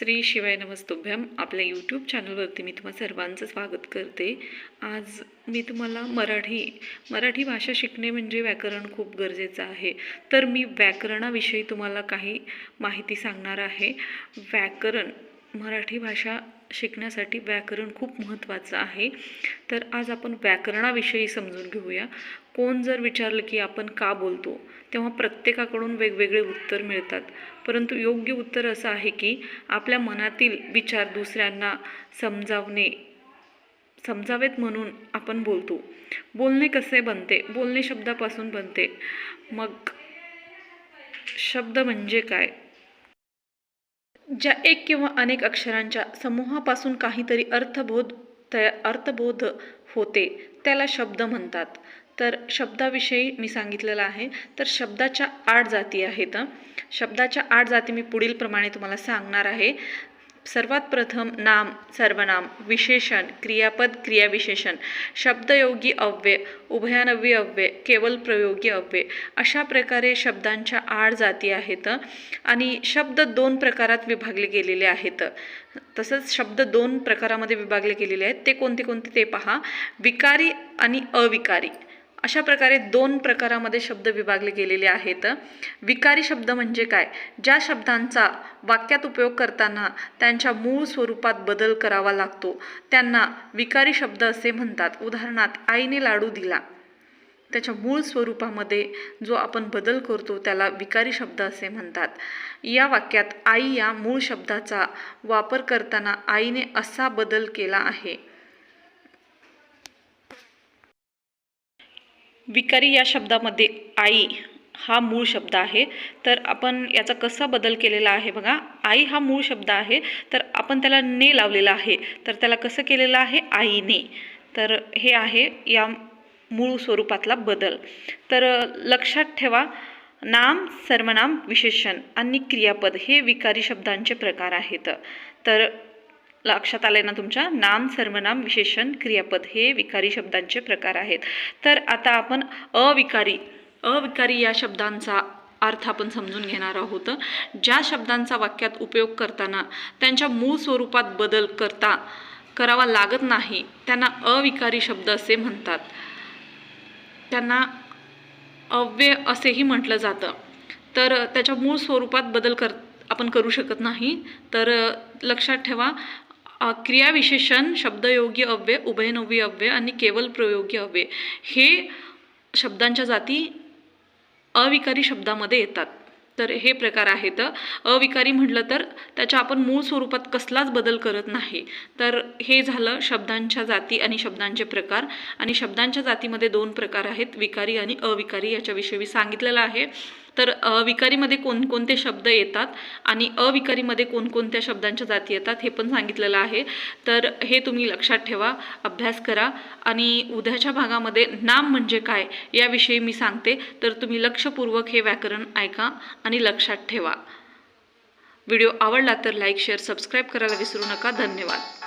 श्री शिवाय नमस्तुभ्यम. आपल्या यूट्यूब चॅनलवरती मी तुम्हा सर्वांचं स्वागत करते. आज मी तुम्हाला मराठी मराठी भाषा शिकणे म्हणजे व्याकरण खूप गरजेचं आहे. तर मी व्याकरणाविषयी तुम्हाला काही माहिती सांगणार आहे. व्याकरण मराठी भाषा शिकण्यासाठी व्याकरण खूप महत्त्वाचं आहे. तर आज आपण व्याकरणाविषयी समजून घेऊया. कोण जर विचारलं की आपण का बोलतो तेव्हा प्रत्येकाकडून वेगवेगळे उत्तर मिळतात. परंतु योग्य उत्तर असं आहे की आपल्या मनातील विचार दुसऱ्यांना समजावणे समजावेत म्हणून आपण बोलतो. बोलणे कसे बनते? बोलणे शब्दापासून बनते. मग शब्द म्हणजे काय? ज्या एक किंवा अनेक अक्षरांच्या समूहापासून काहीतरी अर्थबोध तया अर्थबोध होते त्याला शब्द म्हणतात. तर शब्दाविषयी मी सांगितलेलं आहे. तर शब्दाच्या आठ जाती आहेत. शब्दाच्या आठ जाती मी पुढील प्रमाणे तुम्हाला सांगणार आहे. सर्वात प्रथम नाम सर्वनाम विशेषण क्रियापद क्रियाविशेषण शब्दयोगी अव्यय उभयानव्य अव्यय केवल प्रयोगी अव्यय अशा प्रकारे शब्दांच्या आठ जाती आहेत आणि शब्द दोन प्रकारात विभागले गेलेले आहेत. तसंच शब्द दोन प्रकारामध्ये विभागले गेलेले आहेत. ते कोणते कोणते ते पहा. विकारी आणि अविकारी. अशा प्रकारे दोन प्रकारामध्ये शब्द विभागले गेलेले आहेत. विकारी शब्द म्हणजे काय? ज्या शब्दांचा वाक्यात उपयोग करताना त्यांच्या मूळ स्वरूपात बदल करावा लागतो त्यांना विकारी शब्द असे म्हणतात. उदाहरणार्थ आईने लाडू दिला. त्याच्या मूळ स्वरूपामध्ये जो आपण बदल करतो त्याला विकारी शब्द असे म्हणतात. या वाक्यात आई या मूळ शब्दाचा वापर करताना आईने असा बदल केला आहे. विकारी या शब्दामध्ये आई हा मूळ शब्द आहे. तर आपण याचा कसा बदल केलेला आहे बघा. आई हा मूळ शब्द आहे. तर आपण त्याला ने लावलेला आहे. तर त्याला कसं केलेलं आहे? आईने. तर हे आहे या मूळ स्वरूपातला बदल. तर लक्षात ठेवा नाम सर्वनाम विशेषण आणि क्रियापद हे विकारी शब्दांचे प्रकार आहेत. तर लक्षात आले ना तुमच्या? नाम सर्वनाम विशेषण क्रियापद हे विकारी शब्दांचे प्रकार आहेत. तर आता आपण अविकारी अविकारी या शब्दांचा अर्थ आपण समजून घेणार आहोत. ज्या शब्दांचा वाक्यात उपयोग करताना त्यांच्या मूळ स्वरूपात बदल करता करावा लागत नाही त्यांना अविकारी शब्द असे म्हणतात. त्यांना अव्यय असेही म्हटलं जातं. तर त्याच्या मूळ स्वरूपात बदल कर आपण करू शकत नाही. तर लक्षात ठेवा क्रियाविशेषण शब्दयोगी अव्यय उभयनवी अव्यय आणि केवल प्रयोगी अव्यय हे शब्दांच्या जाती अविकारी शब्दामध्ये येतात. तर हे प्रकार आहेत. अविकारी म्हटलं तर त्याच्या आपण मूळ स्वरूपात कसलाच बदल करत नाही. तर हे झालं शब्दांच्या जाती आणि शब्दांचे प्रकार. आणि शब्दांच्या जातीमध्ये दोन प्रकार आहेत विकारी आणि अविकारी याच्याविषयी मी सांगितलेलं आहे. तर विकारीमध्ये कोणकोणते शब्द येतात आणि अविकारीमध्ये कोणकोणत्या शब्दांच्या जाती येतात हे पण सांगितलेलं आहे. तर हे तुम्ही लक्षात ठेवा अभ्यास करा आणि उद्याच्या भागामध्ये नाम म्हणजे काय याविषयी मी सांगते. तर तुम्ही लक्षपूर्वक हे व्याकरण ऐका आणि लक्षात ठेवा. व्हिडिओ आवडला तर लाईक शेअर सबस्क्राईब करायला विसरू नका. धन्यवाद.